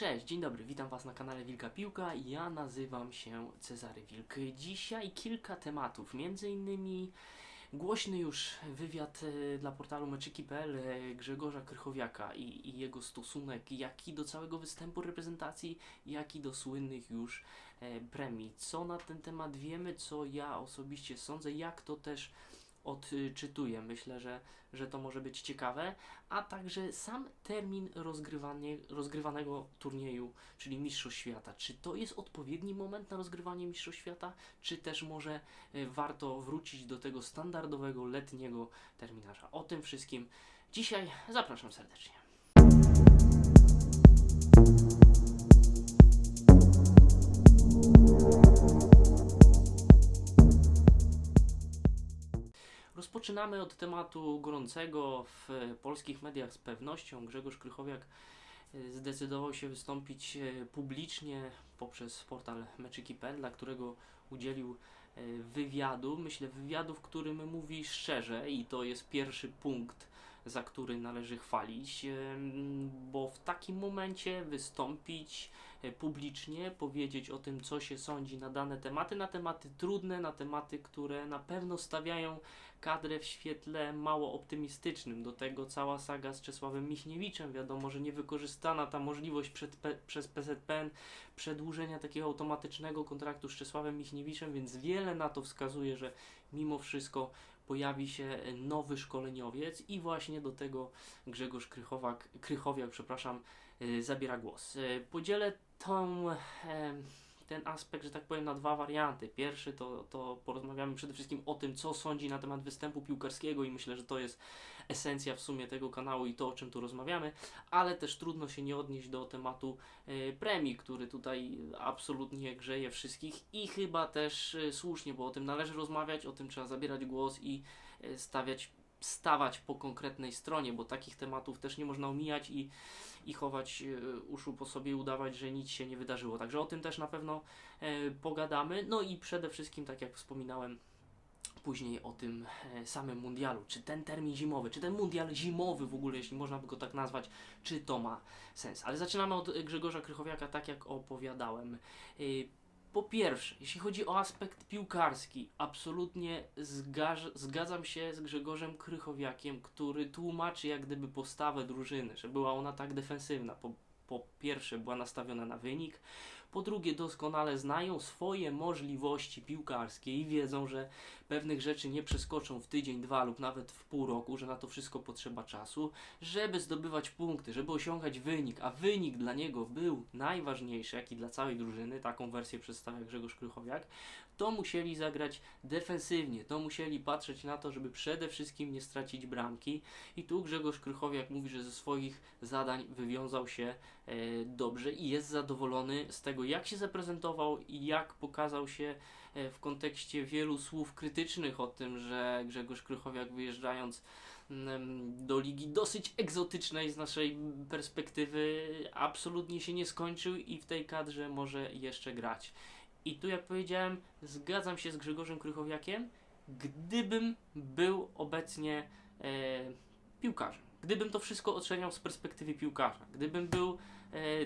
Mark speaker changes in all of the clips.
Speaker 1: Cześć, dzień dobry, witam Was na kanale Wilka Piłka. Ja nazywam się Cezary Wilk. Dzisiaj kilka tematów, między innymi głośny już wywiad e, dla portalu meczyki.pl e, Grzegorza Krychowiaka i, i jego stosunek jak i do całego występu reprezentacji, jak i do słynnych już e, premii. Co na ten temat wiemy, co ja osobiście sądzę, jak to też odczytuję. Myślę, że, że to może być ciekawe, a także sam termin rozgrywanie, rozgrywanego turnieju, czyli Mistrzostw Świata. Czy to jest odpowiedni moment na rozgrywanie Mistrzostw Świata, czy też może e, warto wrócić do tego standardowego letniego terminarza? O tym wszystkim dzisiaj zapraszam serdecznie. Rozpoczynamy od tematu gorącego w polskich mediach z pewnością. Grzegorz Krychowiak e, zdecydował się wystąpić e, publicznie poprzez portal meczyki.pl, dla którego udzielił e, wywiadu. Myślę wywiadu, w którym mówi szczerze i to jest pierwszy punkt, za który należy chwalić, bo w takim momencie wystąpić publicznie, powiedzieć o tym, co się sądzi na dane tematy, na tematy trudne, na tematy, które na pewno stawiają kadrę w świetle mało optymistycznym. Do tego cała saga z Czesławem Michniewiczem. Wiadomo, że niewykorzystana ta możliwość przed przez PZPN przedłużenia takiego automatycznego kontraktu z Czesławem Michniewiczem, więc wiele na to wskazuje, że mimo wszystko pojawi się nowy szkoleniowiec i właśnie do tego Grzegorz Krychowak, Krychowiak, przepraszam, y, zabiera głos. Y, Podzielę tą, ten aspekt, że tak powiem, na dwa warianty. Pierwszy to, to porozmawiamy przede wszystkim o tym, co sądzi na temat występu piłkarskiego i myślę, że to jest esencja w sumie tego kanału i to, o czym tu rozmawiamy, ale też trudno się nie odnieść do tematu e, premii, który tutaj absolutnie grzeje wszystkich i chyba też e, słusznie, bo o tym należy rozmawiać, o tym trzeba zabierać głos i e, stawiać stawać po konkretnej stronie, bo takich tematów też nie można omijać i, i chować e, uszu po sobie i udawać, że nic się nie wydarzyło. Także o tym też na pewno e, pogadamy. No i przede wszystkim, tak jak wspominałem, później o tym e, samym mundialu. Czy ten termin zimowy, czy ten mundial zimowy w ogóle, jeśli można by go tak nazwać, czy to ma sens. Ale zaczynamy od Grzegorza Krychowiaka, tak jak opowiadałem. Po pierwsze, jeśli chodzi o aspekt piłkarski, absolutnie zgadzam się z Grzegorzem Krychowiakiem, który tłumaczy jak gdyby postawę drużyny, że była ona tak defensywna. Po, po pierwsze, była nastawiona na wynik, po drugie, doskonale znają swoje możliwości piłkarskie i wiedzą, że pewnych rzeczy nie przeskoczą w tydzień, dwa lub nawet w pół roku, że na to wszystko potrzeba czasu, żeby zdobywać punkty, żeby osiągać wynik, a wynik dla niego był najważniejszy, jak i dla całej drużyny, taką wersję przedstawia Grzegorz Krychowiak, to musieli zagrać defensywnie, to musieli patrzeć na to, żeby przede wszystkim nie stracić bramki. I tu Grzegorz Krychowiak mówi, że ze swoich zadań wywiązał się dobrze i jest zadowolony z tego, jak się zaprezentował i jak pokazał się e, w kontekście wielu słów krytycznych o tym, że Grzegorz Krychowiak wyjeżdżając mm, do ligi dosyć egzotycznej z naszej perspektywy absolutnie się nie skończył i w tej kadrze może jeszcze grać. I tu jak powiedziałem, zgadzam się z Grzegorzem Krychowiakiem, gdybym był obecnie e, piłkarzem. Gdybym to wszystko oceniał z perspektywy piłkarza, gdybym był e,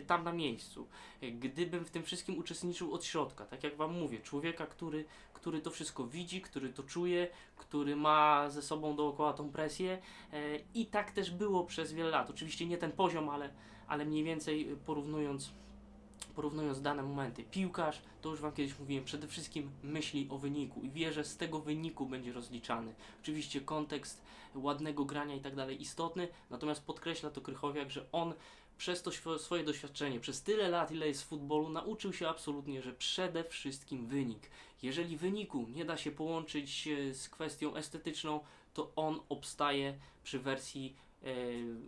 Speaker 1: tam na miejscu, e, gdybym w tym wszystkim uczestniczył od środka, tak jak Wam mówię, człowieka, który, który to wszystko widzi, który to czuje, który ma ze sobą dookoła tą presję e, i tak też było przez wiele lat. Oczywiście nie ten poziom, ale, ale mniej więcej porównując porównując dane momenty. Piłkarz, to już Wam kiedyś mówiłem, przede wszystkim myśli o wyniku i wie, że z tego wyniku będzie rozliczany. Oczywiście kontekst ładnego grania i tak dalej istotny, natomiast podkreśla to Krychowiak, że on przez to swo- swoje doświadczenie, przez tyle lat, ile jest w futbolu, nauczył się absolutnie, że przede wszystkim wynik. Jeżeli wyniku nie da się połączyć e, z kwestią estetyczną, to on obstaje przy wersji e,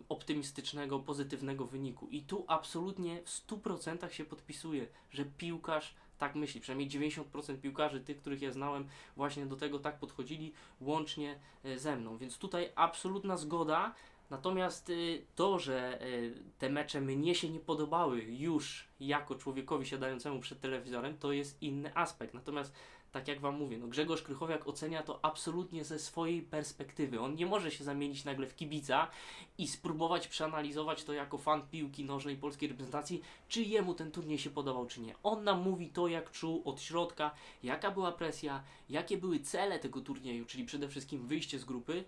Speaker 1: optymistycznego, pozytywnego wyniku. I tu absolutnie w 100% się podpisuje, że piłkarz tak myśli. Przynajmniej 90% piłkarzy, tych, których ja znałem, właśnie do tego tak podchodzili, łącznie e, ze mną. Więc tutaj absolutna zgoda. Natomiast y, to, że y, te mecze mnie się nie podobały już jako człowiekowi siadającemu przed telewizorem, to jest inny aspekt. Natomiast tak jak Wam mówię, no Grzegorz Krychowiak ocenia to absolutnie ze swojej perspektywy. On nie może się zamienić nagle w kibica i spróbować przeanalizować to jako fan piłki nożnej polskiej reprezentacji, czy jemu ten turniej się podobał, czy nie. On nam mówi to, jak czuł od środka, jaka była presja, jakie były cele tego turnieju, czyli przede wszystkim wyjście z grupy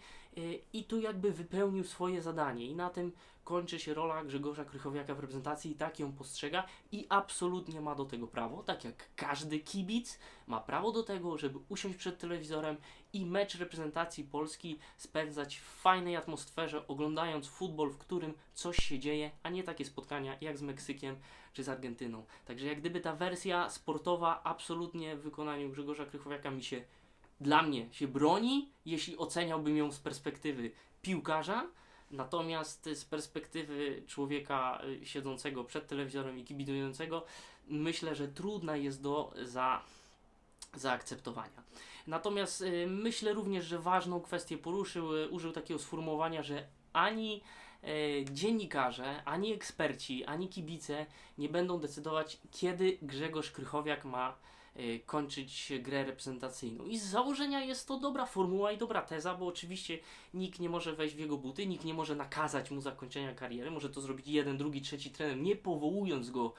Speaker 1: i tu jakby wypełnił swoje zadanie. I na tym kończy się rola Grzegorza Krychowiaka w reprezentacji. I tak ją postrzega. I absolutnie ma do tego prawo, tak jak każdy kibic ma prawo do tego, żeby usiąść przed telewizorem i mecz reprezentacji Polski spędzać w fajnej atmosferze, oglądając futbol, w którym coś się dzieje, a nie takie spotkania jak z Meksykiem czy z Argentyną. Także jak gdyby ta wersja sportowa absolutnie w wykonaniu Grzegorza Krychowiaka mi się dla mnie się broni, jeśli oceniałbym ją z perspektywy piłkarza, Natomiast z perspektywy człowieka y, siedzącego przed telewizorem i kibicującego, myślę, że trudna jest do za, zaakceptowania. Natomiast y, myślę również, że ważną kwestię poruszył, y, użył takiego sformułowania, że ani y, dziennikarze, ani eksperci, ani kibice nie będą decydować, kiedy Grzegorz Krychowiak ma kończyć grę reprezentacyjną. I z założenia jest to dobra formuła i dobra teza, bo oczywiście nikt nie może wejść w jego buty, nikt nie może nakazać mu zakończenia kariery. Może to zrobić jeden, drugi, trzeci trener, nie powołując go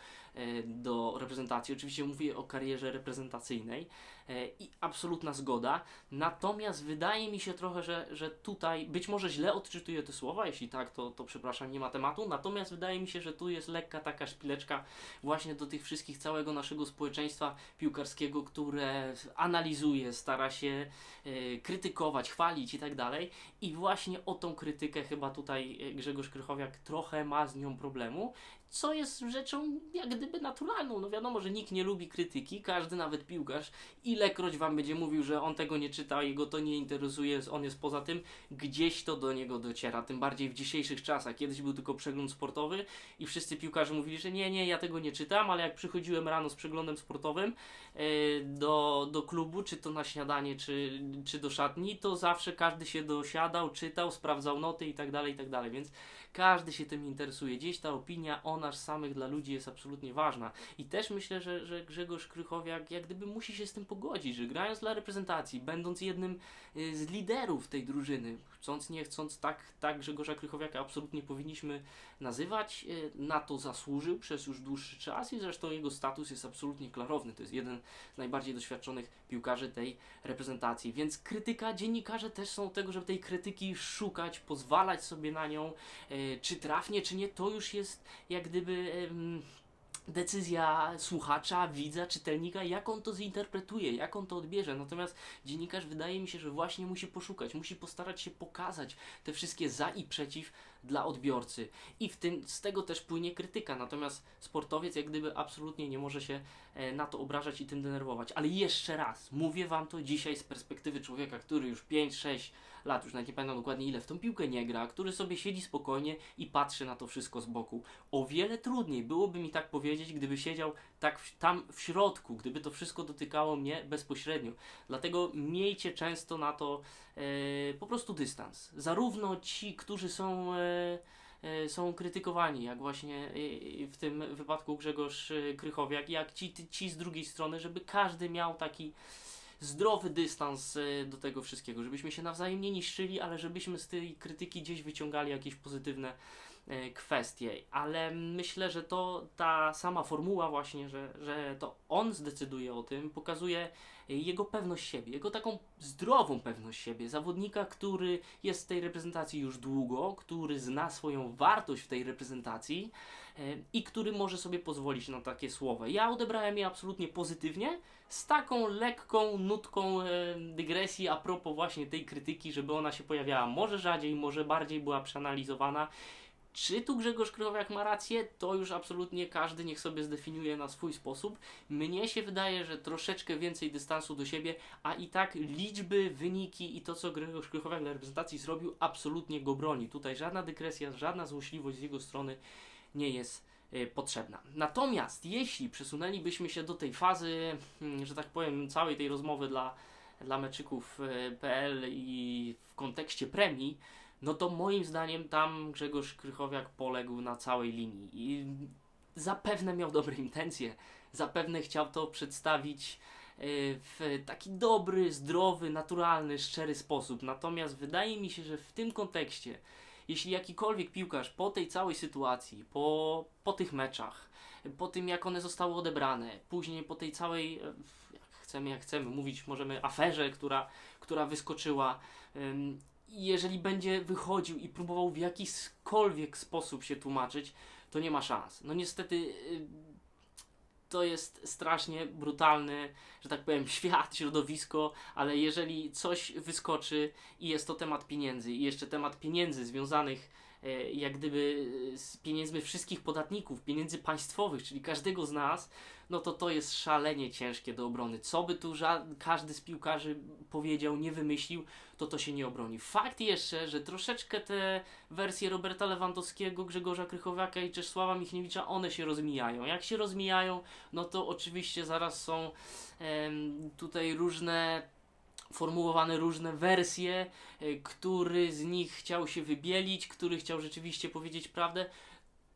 Speaker 1: do reprezentacji. Oczywiście mówię o karierze reprezentacyjnej e, i absolutna zgoda. Natomiast wydaje mi się trochę, że, że tutaj być może źle odczytuję te słowa, jeśli tak, to, to przepraszam, nie ma tematu. Natomiast wydaje mi się, że tu jest lekka taka szpileczka właśnie do tych wszystkich, całego naszego społeczeństwa piłkarskiego, które analizuje, stara się e, krytykować, chwalić i tak dalej. I właśnie o tą krytykę chyba tutaj e, Grzegorz Krychowiak trochę ma z nią problemu, co jest rzeczą jak gdyby naturalną. No wiadomo, że nikt nie lubi krytyki, każdy nawet piłkarz ilekroć wam będzie mówił, że on tego nie czyta, jego to nie interesuje, on jest poza tym, gdzieś to do niego dociera, tym bardziej w dzisiejszych czasach. Kiedyś był tylko przegląd sportowy i wszyscy piłkarze mówili, że nie, nie, ja tego nie czytam, ale jak przychodziłem rano z przeglądem sportowym e, do, do klubu, czy to na śniadanie, czy, czy do szatni, to zawsze każdy się dosiadał, czytał, sprawdzał noty i tak dalej, i tak dalej, więc każdy się tym interesuje. Gdzieś ta opinia o nas samych dla ludzi jest absolutnie ważna. I też myślę, że, że Grzegorz Krychowiak jak gdyby musi się z tym pogodzić, że grając dla reprezentacji, będąc jednym y, z liderów tej drużyny, chcąc nie chcąc, tak, tak Grzegorza Krychowiaka absolutnie powinniśmy nazywać, y, na to zasłużył przez już dłuższy czas i zresztą jego status jest absolutnie klarowny. To jest jeden z najbardziej doświadczonych piłkarzy tej reprezentacji. Więc krytyka, dziennikarze też są tego, żeby tej krytyki szukać, pozwalać sobie na nią, e, czy trafnie, czy nie, to już jest jak gdyby decyzja słuchacza, widza, czytelnika, jak on to zinterpretuje, jak on to odbierze. Natomiast dziennikarz wydaje mi się, że właśnie musi poszukać, musi postarać się pokazać te wszystkie za i przeciw dla odbiorcy. I w tym z tego też płynie krytyka. Natomiast sportowiec jak gdyby absolutnie nie może się e, na to obrażać i tym denerwować. Ale jeszcze raz, mówię wam to dzisiaj z perspektywy człowieka, który już 5-6 lat, już nawet nie pamiętam dokładnie ile, w tą piłkę nie gra, który sobie siedzi spokojnie i patrzy na to wszystko z boku. O wiele trudniej byłoby mi tak powiedzieć, gdyby siedział tak w, tam w środku, gdyby to wszystko dotykało mnie bezpośrednio. Dlatego miejcie często na to e, po prostu dystans. Zarówno ci, którzy są. E, są krytykowani, jak właśnie e, w tym wypadku Grzegorz e, Krychowiak, jak ci, ci z drugiej strony, żeby każdy miał taki zdrowy dystans e, do tego wszystkiego, żebyśmy się nawzajem nie niszczyli, ale żebyśmy z tej krytyki gdzieś wyciągali jakieś pozytywne e, kwestie, ale myślę, że to ta sama formuła właśnie, że, że to on zdecyduje o tym, pokazuje e, jego pewność siebie, jego taką zdrową pewność siebie, zawodnika, który jest w tej reprezentacji już długo, który zna swoją wartość w tej reprezentacji e, i który może sobie pozwolić na takie słowa. Ja odebrałem je absolutnie pozytywnie, z taką lekką nutką e, dygresji a propos właśnie tej krytyki, żeby ona się pojawiała może rzadziej, może bardziej była przeanalizowana. Czy tu Grzegorz Krychowiak ma rację? To już absolutnie każdy niech sobie zdefiniuje na swój sposób. Mnie się wydaje, że troszeczkę więcej dystansu do siebie, a i tak liczby, wyniki i to, co Grzegorz Krychowiak dla reprezentacji zrobił, absolutnie go broni. Tutaj żadna dygresja, żadna złośliwość z jego strony nie jest e, potrzebna. Natomiast jeśli przesunęlibyśmy się do tej fazy, mm, że tak powiem, całej tej rozmowy dla, dla meczyków e, i w kontekście premii, no to moim zdaniem tam Grzegorz Krychowiak poległ na całej linii i zapewne miał dobre intencje, zapewne chciał to przedstawić w taki dobry, zdrowy, naturalny, szczery sposób. Natomiast wydaje mi się, że w tym kontekście, jeśli jakikolwiek piłkarz po tej całej sytuacji, po, po tych meczach, po tym jak one zostały odebrane, później po tej całej, e, chcemy, jak chcemy mówić, możemy aferze, która, która wyskoczyła, jeżeli będzie wychodził i próbował w jakikolwiek sposób się tłumaczyć, to nie ma szans. No niestety y, to jest strasznie brutalny, że tak powiem, świat, środowisko, ale jeżeli coś wyskoczy i jest to temat pieniędzy i jeszcze temat pieniędzy związanych jak gdyby e, z pieniędzmi wszystkich podatników, pieniędzy państwowych, czyli każdego z nas, no to to jest szalenie ciężkie do obrony. Co by tu każdy z piłkarzy powiedział, nie wymyślił, to to się nie obroni. Fakt jeszcze, że troszeczkę te wersje Roberta Lewandowskiego, Grzegorza Krychowiaka i Czesława Michniewicza, one się rozmijają. Jak się rozmijają, no to oczywiście zaraz są em, tutaj różne formułowane różne wersje, e, który z nich chciał się wybielić, który chciał rzeczywiście powiedzieć prawdę.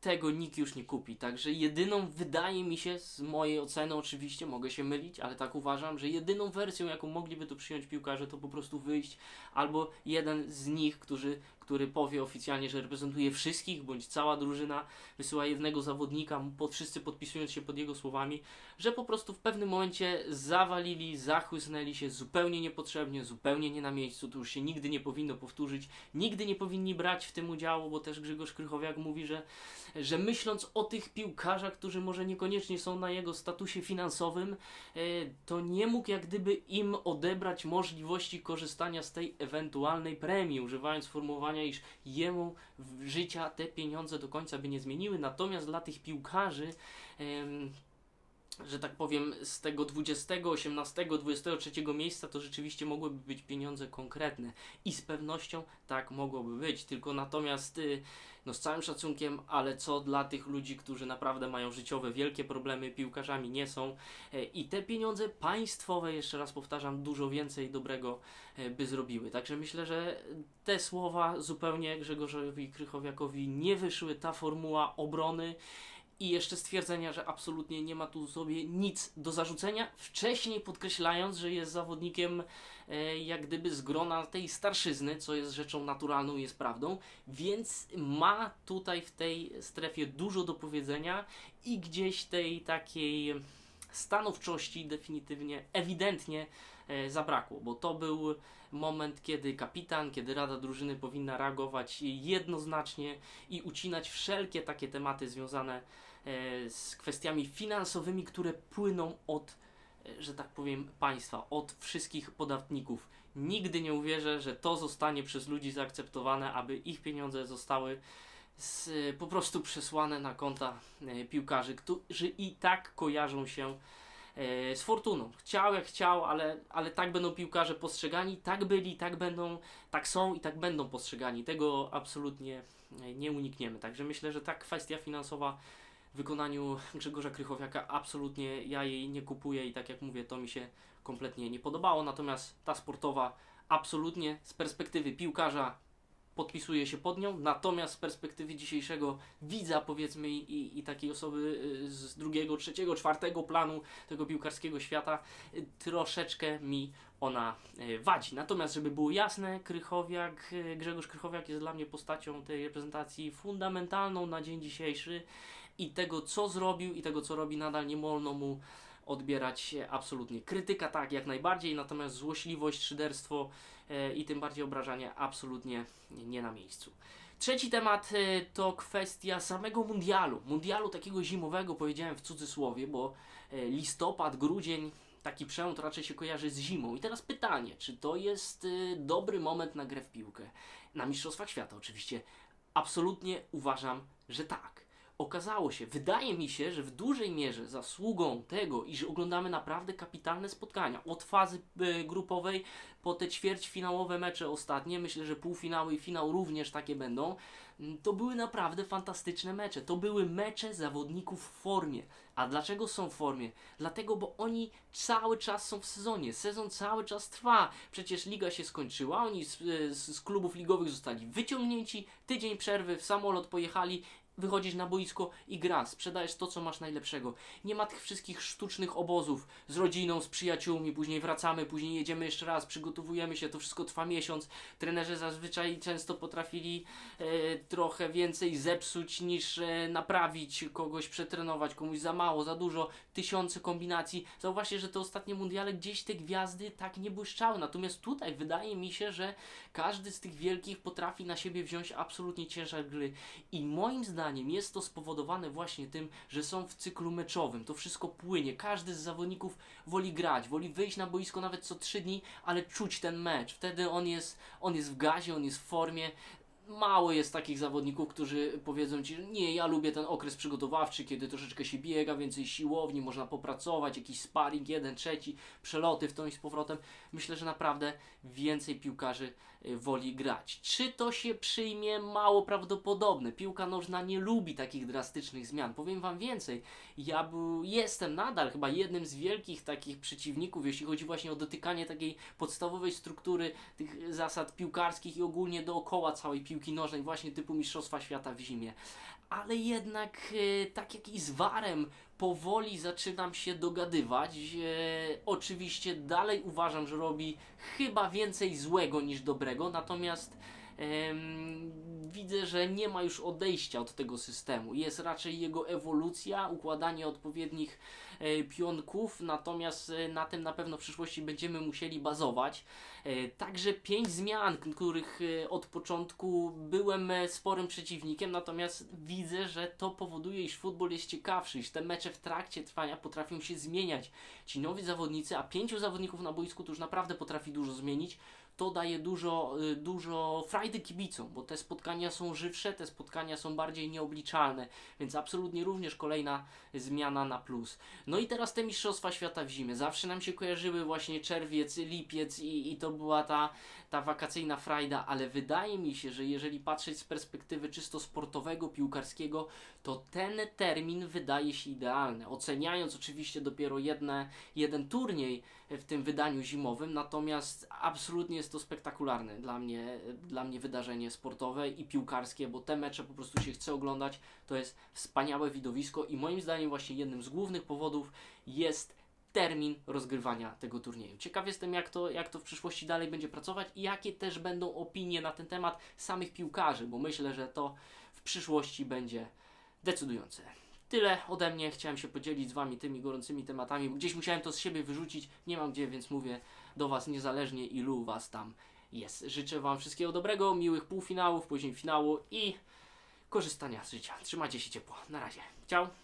Speaker 1: Tego nikt już nie kupi. Także jedyną, wydaje mi się, z mojej oceny oczywiście, mogę się mylić, ale tak uważam, że jedyną wersją, jaką mogliby tu przyjąć piłkarze, to po prostu wyjść albo jeden z nich, którzy, który powie oficjalnie, że reprezentuje wszystkich, bądź cała drużyna wysyła jednego zawodnika, wszyscy podpisując się pod jego słowami, że po prostu w pewnym momencie zawalili, zachłysnęli się zupełnie niepotrzebnie, zupełnie nie na miejscu. To już się nigdy nie powinno powtórzyć. Nigdy nie powinni brać w tym udziału, bo też Grzegorz Krychowiak mówi, że, że myśląc o tych piłkarzach, którzy może niekoniecznie są na jego statusie finansowym, e, to nie mógł jak gdyby im odebrać możliwości korzystania z tej ewentualnej premii, używając sformułowania, iż jemu życia te pieniądze do końca by nie zmieniły. Natomiast dla tych piłkarzy że tak powiem, z tego 20, 18, 23 miejsca to rzeczywiście mogłyby być pieniądze konkretne i z pewnością tak mogłoby być. Tylko natomiast, y, no z całym szacunkiem, ale co dla tych ludzi, którzy naprawdę mają życiowe wielkie problemy, piłkarzami nie są e, i te pieniądze państwowe, jeszcze raz powtarzam, dużo więcej dobrego e, by zrobiły. Także myślę, że te słowa zupełnie Grzegorzowi Krychowiakowi nie wyszły. Ta formuła obrony i jeszcze stwierdzenia, że absolutnie nie ma tu sobie nic do zarzucenia, wcześniej podkreślając, że jest zawodnikiem e, jak gdyby z grona tej starszyzny, co jest rzeczą naturalną jest prawdą, więc ma tutaj w tej strefie dużo do powiedzenia i gdzieś tej takiej stanowczości definitywnie, ewidentnie e, zabrakło, bo to był moment, kiedy kapitan, kiedy rada drużyny powinna reagować jednoznacznie i ucinać wszelkie takie tematy związane e, z kwestiami finansowymi, które płyną od, e, że tak powiem, państwa, od wszystkich podatników. Nigdy nie uwierzę, że to zostanie przez ludzi zaakceptowane, aby ich pieniądze zostały z, po prostu przesłane na konta e, piłkarzy, którzy i tak kojarzą się e, z fortuną. Chciał jak chciał, ale, ale tak będą piłkarze postrzegani, tak byli, tak będą, tak są i tak będą postrzegani. Tego absolutnie e, nie unikniemy. Także myślę, że ta kwestia finansowa w wykonaniu Grzegorza Krychowiaka absolutnie ja jej nie kupuję i tak jak mówię, to mi się kompletnie nie podobało. Natomiast ta sportowa absolutnie z perspektywy piłkarza podpisuje się pod nią, natomiast z perspektywy dzisiejszego widza, powiedzmy, i, i takiej osoby y, z drugiego, trzeciego, czwartego planu tego piłkarskiego świata, y, troszeczkę mi ona y, wadzi. Natomiast, żeby było jasne, Krychowiak, Grzegorz Krychowiak jest dla mnie postacią tej reprezentacji fundamentalną na dzień dzisiejszy i tego, co zrobił i tego, co robi nadal, nie wolno mu odbierać absolutnie. Krytyka tak, jak najbardziej, natomiast złośliwość, szyderstwo i tym bardziej obrażanie absolutnie nie na miejscu. Trzeci temat e, to kwestia samego mundialu. Mundialu takiego zimowego, powiedziałem w cudzysłowie, bo e, listopad, grudzień, taki przełom raczej się kojarzy z zimą. I teraz pytanie, czy to jest e, dobry moment na grę w piłkę? Na Mistrzostwach Świata oczywiście. Absolutnie uważam, że tak okazało się, wydaje mi się, że w dużej mierze zasługą tego, iż oglądamy naprawdę kapitalne spotkania od fazy e, grupowej po te ćwierćfinałowe mecze ostatnie, myślę, że półfinały i finał również takie będą, m, to były naprawdę fantastyczne mecze. To były mecze zawodników w formie. A dlaczego są w formie? Dlatego, bo oni cały czas są w sezonie. Sezon cały czas trwa. Przecież liga się skończyła, oni z, z, z klubów ligowych zostali wyciągnięci, tydzień przerwy, w samolot pojechali wychodzisz na boisko i grasz, sprzedajesz to, co masz najlepszego. Nie ma tych wszystkich sztucznych obozów z rodziną, z przyjaciółmi, później wracamy, później jedziemy jeszcze raz, przygotowujemy się, to wszystko trwa miesiąc. Trenerzy zazwyczaj często potrafili e, trochę więcej zepsuć niż e, naprawić, kogoś przetrenować, komuś za mało, za dużo, tysiące kombinacji. Zauważcie, że te ostatnie mundiale gdzieś te gwiazdy tak nie błyszczały, natomiast tutaj wydaje mi się, że każdy z tych wielkich potrafi na siebie wziąć absolutnie ciężar gry i moim zdaniem jest to spowodowane właśnie tym, że są w cyklu meczowym. To wszystko płynie. Każdy z zawodników woli grać, woli wyjść na boisko nawet co trzy dni, ale czuć ten mecz. Wtedy on jest, on jest w gazie, on jest w formie. Mało jest takich zawodników, którzy powiedzą ci, że nie, ja lubię ten okres przygotowawczy, kiedy troszeczkę się biega, więcej siłowni, można popracować, jakiś sparring, jeden, trzeci, przeloty w tą i z powrotem. Myślę, że naprawdę więcej piłkarzy y, woli grać. Czy to się przyjmie? Mało prawdopodobne. Piłka nożna nie lubi takich drastycznych zmian. Powiem Wam więcej. Ja był, jestem nadal chyba jednym z wielkich takich przeciwników, jeśli chodzi właśnie o dotykanie takiej podstawowej struktury tych zasad piłkarskich i ogólnie dookoła całej piłki nożnej, właśnie typu Mistrzostwa Świata w zimie. Ale jednak, e, tak jak i z warem, powoli zaczynam się dogadywać. E, oczywiście dalej uważam, że robi chyba więcej złego niż dobrego, natomiast widzę, że nie ma już odejścia od tego systemu. Jest raczej jego ewolucja, układanie odpowiednich e, pionków, natomiast e, na tym na pewno w przyszłości będziemy musieli bazować. E, Także pięć zmian, których od początku byłem sporym przeciwnikiem, natomiast widzę, że to powoduje, iż futbol jest ciekawszy, iż te mecze w trakcie trwania potrafią się zmieniać. Ci nowi zawodnicy, a pięciu zawodników na boisku to już naprawdę potrafi dużo zmienić. To daje dużo, y, dużo frajdy kibicom, bo te spotkania są żywsze, te spotkania są bardziej nieobliczalne, więc absolutnie również kolejna zmiana na plus. No i teraz te Mistrzostwa Świata w zimie. Zawsze nam się kojarzyły właśnie czerwiec, lipiec i, i to była ta, ta wakacyjna frajda, ale wydaje mi się, że jeżeli patrzeć z perspektywy czysto sportowego, piłkarskiego, to ten termin wydaje się idealny. Oceniając oczywiście dopiero jedne, jeden turniej w tym wydaniu zimowym, natomiast absolutnie jest to spektakularne dla mnie, dla mnie wydarzenie sportowe i piłkarskie, bo te mecze po prostu się chce oglądać. To jest wspaniałe widowisko i moim zdaniem właśnie jednym z głównych powodów jest termin rozgrywania tego turnieju. Ciekaw jestem, jak to, jak to w przyszłości dalej będzie pracować i jakie też będą opinie na ten temat samych piłkarzy, bo myślę, że to w przyszłości będzie decydujące. Tyle ode mnie. Chciałem się podzielić z Wami tymi gorącymi tematami. Gdzieś musiałem to z siebie wyrzucić. Nie mam gdzie, więc mówię do Was niezależnie, ilu Was tam jest. Życzę Wam wszystkiego dobrego, miłych półfinałów, później finału i korzystania z życia. Trzymajcie się ciepło. Na razie. Ciao.